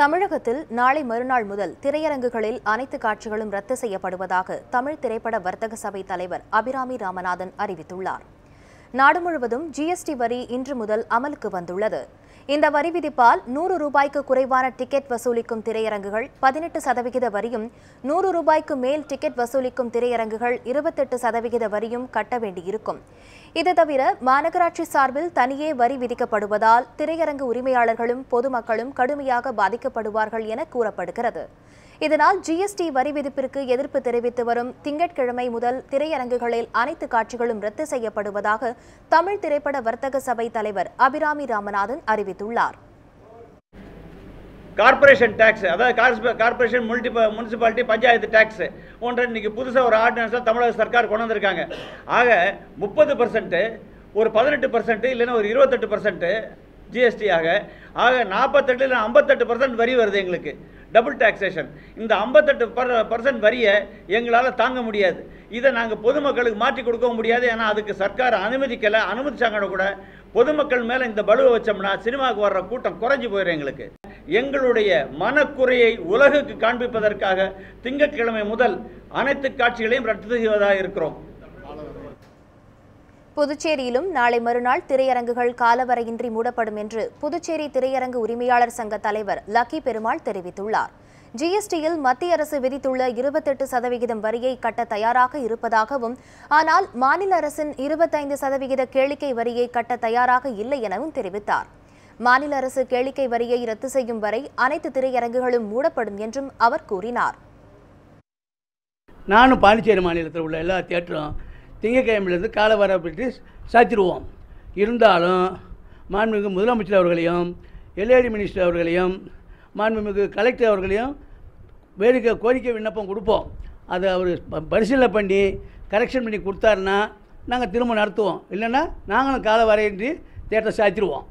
தமிழகத்தில் நாளை மறுநாள் முதல் திரையரங்குகளில் அனைத்து காட்சிகளும் ரத்து செய்யப்படுவதாக தமிழ் திரைப்பட வர்த்தக சபை தலைவர் அபிராமி ராமநாதன் அறிவித்துள்ளார். நாடு முழுவதும் ஜிஎஸ்டி வரி இன்று முதல் அமலுக்கு வந்துள்ளது. இந்த வரி விதிப்பால் நூறு ரூபாய்க்கு குறைவான டிக்கெட் வசூலிக்கும் திரையரங்குகள் பதினெட்டு சதவிகித வரியும் நூறு ரூபாய்க்கு மேல் டிக்கெட் வசூலிக்கும் திரையரங்குகள் இருபத்தெட்டு சதவிகித வரியும் கட்ட வேண்டியிருக்கும். இது தவிர மாநகராட்சி சார்பில் தனியே வரி விதிக்கப்படுவதால் திரையரங்கு உரிமையாளர்களும் பொதுமக்களும் கடுமையாக பாதிக்கப்படுவார்கள் என கூறப்படுகிறது. இதனால் ஜிஎஸ்டி வரி விதிப்பிற்கு எதிர்ப்பு தெரிவித்து வரும் திங்கட்கிழமை முதல் திரையரங்குகளில் அனைத்து காட்சிகளும் ரத்து செய்யப்படுவதாக தமிழ் திரைப்பட வர்த்தக சபை தலைவர் அபிராமி ராமநாதன் தெரிவித்துள்ளார். கார்ப்பரேஷன் டேக்ஸ் அதாவது கார்ஸ்- கார்ப்பரேஷன் முனிசிபாலிட்டி பஞ்சாயத்து டேக்ஸ் போன்ற இன்னைக்கு புதுசாக ஒரு ஆர்டினன்ஸாக தமிழக சர்க்கார் கொண்டு வந்திருக்காங்க. ஆக முப்பது பர்சன்ட்டு ஒரு பதினெட்டு பர்சன்ட்டு இல்லைன்னா ஒரு இருபத்தெட்டு பர்சன்ட்டு ஜிஎஸ்டியாக ஆக நாற்பத்தெட்டில் ஐம்பத்தெட்டு பர்சன்ட் வரி வருது எங்களுக்கு. டபுள் டாக்ஸேஷன் இந்த ஐம்பத்தெட்டு பர் பர்சன்ட் வரியை எங்களால் தாங்க முடியாது. இதை நாங்கள் பொதுமக்களுக்கு மாற்றி கொடுக்கவும் முடியாது. ஏன்னா அதுக்கு சர்க்கார் அனுமதிக்கலை அனுமதிச்சாங்கன்னா கூட பொதுமக்கள் மேலே இந்த பலுவை வச்சோம்னா சினிமாவுக்கு வர்ற கூட்டம் குறைஞ்சி போயிடும் எங்களுக்கு. எங்களுடைய மனக்குறையை உலகுக்கு காண்பிப்பதற்காக திங்கட்கிழமை முதல் அனைத்து காட்சிகளையும் ரத்து செய்வதாக இருக்கிறோம். புதுச்சேரியிலும் நாளை மறுநாள் திரையரங்குகள் காலவரையின்றி மூடப்படும் என்று புதுச்சேரி திரையரங்கு உரிமையாளர் சங்க தலைவர் லக்கி பெருமாள் தெரிவித்துள்ளார். ஜிஎஸ்டியில் மத்திய அரசு விதித்துள்ள இருபத்தெட்டு சதவிகிதம் வரியை கட்ட தயாராக இருப்பதாகவும் ஆனால் மாநில அரசின் இருபத்தைந்து சதவிகித கேளிக்கை வரியை கட்ட தயாராக இல்லை எனவும் தெரிவித்தார். மாநில அரசு கேளிக்கை வரியை ரத்து செய்யும் வரை அனைத்து திரையரங்குகளும் மூடப்படும் என்றும் அவர் கூறினார். நானும் பாண்டிச்சேரி மாநிலத்தில் உள்ள எல்லா தியேட்டரும் திங்கக்கிழமையிலேருந்து கால பற்றி சாத்திடுவோம். இருந்தாலும் மாண்புமிகு முதலமைச்சர் அவர்களையும் எல்ஏடி மினிஸ்டர் அவர்களையும் மாண்புமிகு கலெக்டர் அவர்களையும் வேடிக்கை கோரிக்கை விண்ணப்பம் கொடுப்போம். அதை அவர் பரிசீலனை பண்ணி கரெக்ஷன் பண்ணி கொடுத்தாருன்னா நாங்கள் திரும்ப நடத்துவோம். இல்லைன்னா நாங்களும் கால வரையின்றி தேட்டை சாத்திடுவோம்.